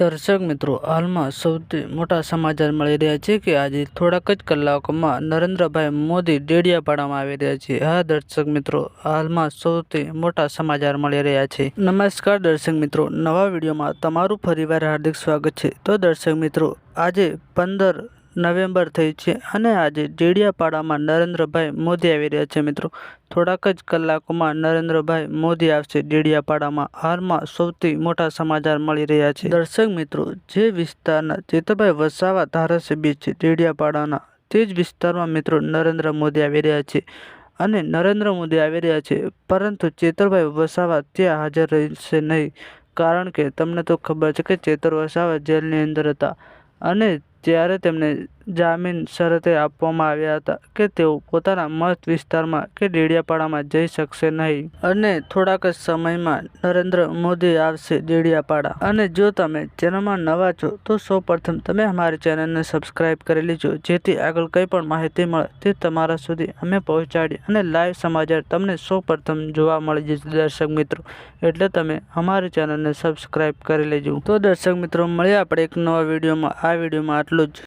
દર્શક મિત્રો, હાલમાં સૌથી મોટા સમાચાર મળી રહ્યા છે કે આજે થોડાક જ કલાકોમાં નરેન્દ્રભાઈ મોદી ડેડિયાપાડામાં આવી રહ્યા છે. હા, દર્શક મિત્રો, હાલમાં સૌથી મોટા સમાચાર મળી રહ્યા છે. નમસ્કાર દર્શક મિત્રો, નવા વિડીયોમાં તમારું ફરીવાર હાર્દિક સ્વાગત છે. તો દર્શક મિત્રો, આજે પંદર નવેમ્બર થઈ છે અને આજે ડેડિયાપાડામાં નરેન્દ્રભાઈ મોદી આવી રહ્યા છે મિત્રો. થોડાક જ કલાકોમાં નરેન્દ્રભાઈ મોદી આવશે ડેડિયાપાડામાં હાલમાં સૌથી મોટા સમાચાર મળી રહ્યા છે. દર્શક મિત્રો, જે વિસ્તારના ચેતરભાઈ વસાવા ધારાસભ્ય છે ડેડિયાપાડાના તે જ વિસ્તારમાં મિત્રો નરેન્દ્ર મોદી આવી રહ્યા છે અને નરેન્દ્ર મોદી આવી રહ્યા છે. પરંતુ ચેતરભાઈ વસાવા ત્યાં હાજર રહેશે નહીં. કારણ કે તમને તો ખબર છે કે ચેતર વસાવા જેલની અંદર હતા અને ત્યારે તેમને જામીન શરતે આપવામાં આવ્યા હતા કે તેઓ પોતાના મત વિસ્તારમાં કે ડેડિયાપાડામાં જઈ શકશે નહીં. અને થોડાક જ સમયમાં નરેન્દ્ર મોદી આવશે ડેડિયાપાડા. અને જો તમે ચેનલમાં નવા છો, તો સૌપ્રથમ તમે અમારી ચેનલને સબસ્ક્રાઈબ કરી લેજો, જેથી આગળ કંઈ પણ માહિતી મળે તે તમારા સુધી અમે પહોંચાડીએ અને લાઈવ સમાચાર તમને સૌપ્રથમ જોવા મળી જશે, દર્શક મિત્રો. એટલે તમે અમારી ચેનલને સબસ્ક્રાઈબ કરી લેજો. તો દર્શક મિત્રો, મળીએ આપણે એક નવા વિડીયોમાં. આ વિડીયોમાં આટલું જ.